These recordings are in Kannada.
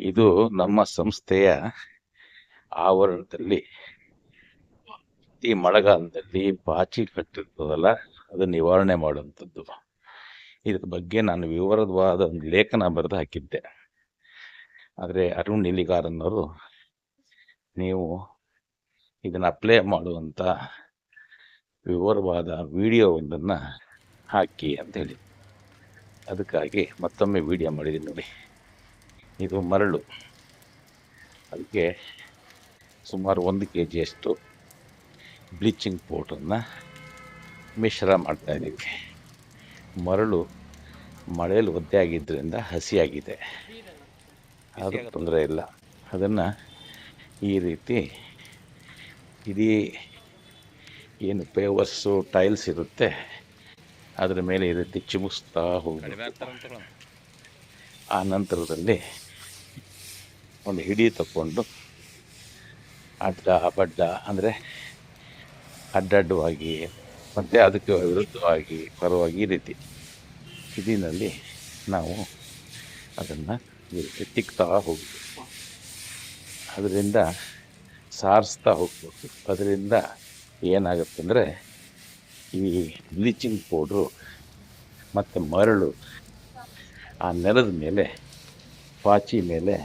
ಇದು ನಮ್ಮ ಸಂಸ್ಥೆಯ ಆವರಣದಲ್ಲಿ ಈ ಮಳೆಗಾಲದಲ್ಲಿ ಪಾಚಿ ಕಟ್ಟಿರ್ತದಲ್ಲ, ಅದು ನಿವಾರಣೆ ಮಾಡುವಂಥದ್ದು. ಇದ್ರ ಬಗ್ಗೆ ನಾನು ವಿವರವಾದ ಒಂದು ಲೇಖನ ಬರೆದು ಹಾಕಿದ್ದೆ. ಆದರೆ ಅರುಣ್ ನಿಲಿಗಾರನ್ನವರು ನೀವು ಇದನ್ನು ಅಪ್ಲೈ ಮಾಡುವಂಥ ವಿವರವಾದ ವಿಡಿಯೋ ಒಂದನ್ನು ಹಾಕಿ ಅಂತ ಹೇಳಿ ಅದಕ್ಕಾಗಿ ಮತ್ತೊಮ್ಮೆ ವಿಡಿಯೋ ಮಾಡಿದ್ದೀನಿ ನೋಡಿ. ಇದು ಮರಳು. ಅದಕ್ಕೆ ಸುಮಾರು ಒಂದು ಕೆ ಜಿಯಷ್ಟು ಬ್ಲೀಚಿಂಗ್ ಪೌಡ್ರನ್ನು ಮಿಶ್ರ ಮಾಡ್ತಾಯಿದ್ದೀವಿ ಮರಳು ಮಳೆಯಲ್ಲಿ ಒದ್ದೆ ಆಗಿದ್ದರಿಂದ ಹಸಿಯಾಗಿದೆ. ಅದು ತೊಂದರೆ ಇಲ್ಲ. ಅದನ್ನು ಈ ರೀತಿ ಇಡೀ ಏನು ಪೇವರ್ಸು, ಟೈಲ್ಸ್ ಇರುತ್ತೆ. ಅದರ ಮೇಲೆ ಈ ರೀತಿ ಚಿಮುಕ್ಸ್ತಾ ಹೋಗಿ ಆ ನಂತರದಲ್ಲಿ ಒಂದು ಹಿಡಿ ತಗೊಂಡು ಅಡ್ಡ, ಬಡ್ಡ, ಅಂದರೆ ಅಡ್ಡಡ್ಡವಾಗಿ, ಮತ್ತು ಅದಕ್ಕೆ ವಿರುದ್ಧವಾಗಿ, ಪರವಾಗಿ ಈ ರೀತಿ ಹಿಡಿನಲ್ಲಿ ನಾವು ಅದನ್ನು ತಿಕ್ತಾ ಹೋಗಬೇಕು. ಅದರಿಂದ ಸಾರಿಸ್ತಾ ಹೋಗ್ಬೇಕು. ಅದರಿಂದ ಏನಾಗುತ್ತೆ ಅಂದರೆ ಈ ಬ್ಲೀಚಿಂಗ್ ಪೌಡ್ರು ಮತ್ತು ಮರಳು ಆ ನೆಲದ ಮೇಲೆ, ಪಾಚಿ ಮೇಲೆ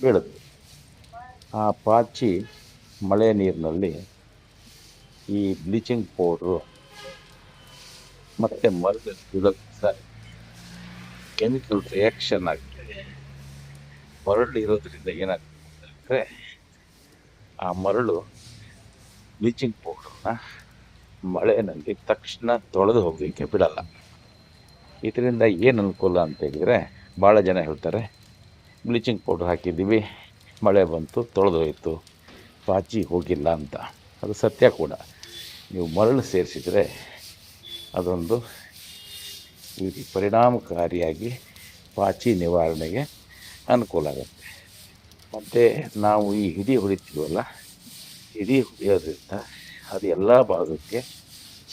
ಬೀಳುತ್ತೆ ಆ ಪಾಚಿ ಮಳೆ ನೀರಿನಲ್ಲಿ ಈ ಬ್ಲೀಚಿಂಗ್ ಪೌಡ್ರು ಮತ್ತು ಮರಳು ಕೆಮಿಕಲ್ ರಿಯಾಕ್ಷನ್ ಆಗ್ತದೆ. ಮರಳು ಇರೋದ್ರಿಂದ ಏನಾಗ್ತದೆ ಅಂದರೆ ಆ ಮರಳು ಬ್ಲೀಚಿಂಗ್ ಪೌಡ್ರನ್ನ ಮಳೆಯಲ್ಲಿ ತಕ್ಷಣ ತೊಳೆದು ಹೋಗಲಿಕ್ಕೆ ಬಿಡಲ್ಲ. ಇದರಿಂದ ಏನು ಅನುಕೂಲ ಅಂತ ಹೇಳಿದರೆ ಭಾಳ ಜನ ಹೇಳ್ತಾರೆ ಬ್ಲೀಚಿಂಗ್ ಪೌಡ್ರ್ ಹಾಕಿದ್ದೀವಿ. ಮಳೆ ಬಂತು ತೊಳೆದೋಯ್ತು ಪಾಚಿ ಹೋಗಿಲ್ಲ ಅಂತ. ಅದು ಸತ್ಯ ಕೂಡ. ನೀವು ಮರಳು ಸೇರಿಸಿದರೆ ಅದೊಂದು ಪರಿಣಾಮಕಾರಿಯಾಗಿ ಪಾಚಿ ನಿವಾರಣೆಗೆ ಅನುಕೂಲ ಆಗುತ್ತೆ. ಮತ್ತು ನಾವು ಈ ಹಿಡಿ ಹೊಡಿತೀವಲ್ಲ, ಹಿಡಿ ಹೊಡೆಯೋದ್ರಿಂದ ಅದು ಎಲ್ಲ ಭಾಗಕ್ಕೆ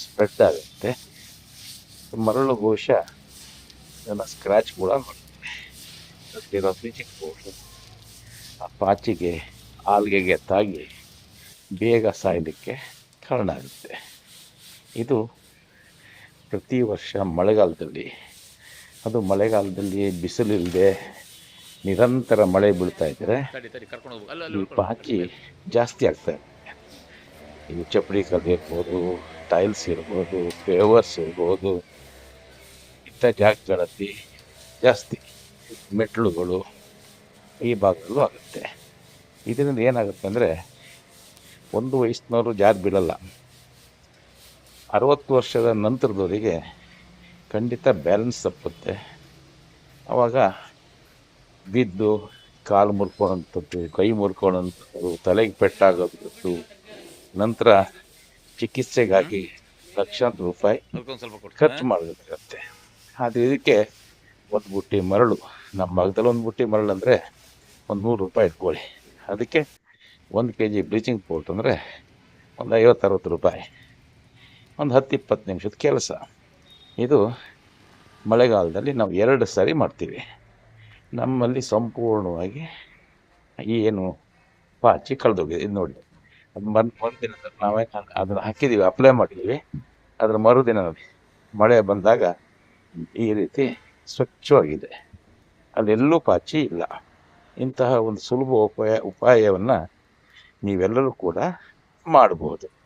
ಸ್ಪ್ರೆಡ್ ಆಗುತ್ತೆ. ಮರಳು ಘೋಷ ಸ್ಕ್ರ್ಯಾಚ್ ಕೂಡ ಆ ಪಾಚಿಗೆ ಆಲ್ಗೆಗೆ ತಾಗಿ ಬೇಗ ಸಾಯಲಿಕ್ಕೆ ಕಾರಣ ಆಗುತ್ತೆ. ಇದು ಪ್ರತಿ ವರ್ಷ ಮಳೆಗಾಲದಲ್ಲಿ. ಅದು ಮಳೆಗಾಲದಲ್ಲಿ ಬಿಸಿಲಿಲ್ಲದೆ ನಿರಂತರ ಮಳೆ ಬೀಳ್ತಾ ಇದ್ದರೆ ಈ ಪಾಚಿ ಜಾಸ್ತಿ ಆಗ್ತಾ ಇದೆ ಈ ಚಪ್ಪಡಿ ಕಲಿಯಬಹುದು ಟೈಲ್ಸ್ ಇರ್ಬೋದು ಪೇವರ್ಸ್ ಇರ್ಬೋದು ಇಂಥ ಜಾಗಗಳಲ್ಲಿ ಜಾಸ್ತಿ ಮೆಟ್ಲುಗಳು ಈ ಭಾಗದಲ್ಲೂ ಆಗುತ್ತೆ. ಇದರಿಂದ ಏನಾಗುತ್ತೆ ಅಂದರೆ ಒಂದು ವಯಸ್ಸಿನವರು ಜಾರಿ ಬೀಳಲ್ಲ. ಅರವತ್ತು ವರ್ಷದ ನಂತರದವರಿಗೆ ಖಂಡಿತ ಬ್ಯಾಲೆನ್ಸ್ ತಪ್ಪುತ್ತೆ. ಆವಾಗ ಬಿದ್ದು ಕಾಲು ಮುರ್ಕೊಳ್ಳೋಂಥದ್ದು ಕೈ ಮುರ್ಕೊಳ್ಳೋಂಥದ್ದು ತಲೆಗೆ ಪೆಟ್ಟಾಗೋದು ನಂತರ ಚಿಕಿತ್ಸೆಗಾಗಿ ಲಕ್ಷಾಂತರ ರೂಪಾಯಿ ಖರ್ಚು ಮಾಡಬೇಕಾಗತ್ತೆ. ಆದರೆ ಇದಕ್ಕೆ ಒಂದು ಬುಟ್ಟಿ ಮರಳು. ನಮ್ಮ ಭಾಗದಲ್ಲಿ ಒಂದು ಬುಟ್ಟಿ ಮರಳು ಅಂದರೆ ಒಂದು ನೂರು ರೂಪಾಯಿ ಇಟ್ಕೊಳ್ಳಿ. ಅದಕ್ಕೆ ಒಂದು ಕೆ ಜಿ ಬ್ಲೀಚಿಂಗ್ ಪೌಡ್ರ್ ಅಂದರೆ ಒಂದು ಐವತ್ತು ಅರವತ್ತು ರೂಪಾಯಿ. ಒಂದು ಹತ್ತು ಇಪ್ಪತ್ತು ನಿಮಿಷದ ಕೆಲಸ. ಇದು ಮಳೆಗಾಲದಲ್ಲಿ ನಾವು ಎರಡು ಸಾರಿ ಮಾಡ್ತೀವಿ. ನಮ್ಮಲ್ಲಿ ಸಂಪೂರ್ಣವಾಗಿ ಏನು ಪಾಚಿ ಕಳೆದೋಗಿದೆ. ಇದು ನೋಡಿ. ಅದು ಮರು ಮರುದಿನ ನಾವೇ ಅದನ್ನು ಹಾಕಿದ್ದೀವಿ ಅಪ್ಲೈ ಮಾಡಿದ್ದೀವಿ ಅದರ ಮರುದಿನ ಮಳೆ ಬಂದಾಗ ಈ ರೀತಿ ಸ್ವಚ್ಛವಾಗಿದೆ. ಅಲ್ಲೆಲ್ಲೂ ಪಾಚಿ ಇಲ್ಲ. ಇಂತಹ ಒಂದು ಸುಲಭ ಉಪಾಯ ಉಪಾಯವನ್ನು ನೀವೆಲ್ಲರೂ ಕೂಡ ಮಾಡ್ಬೋದು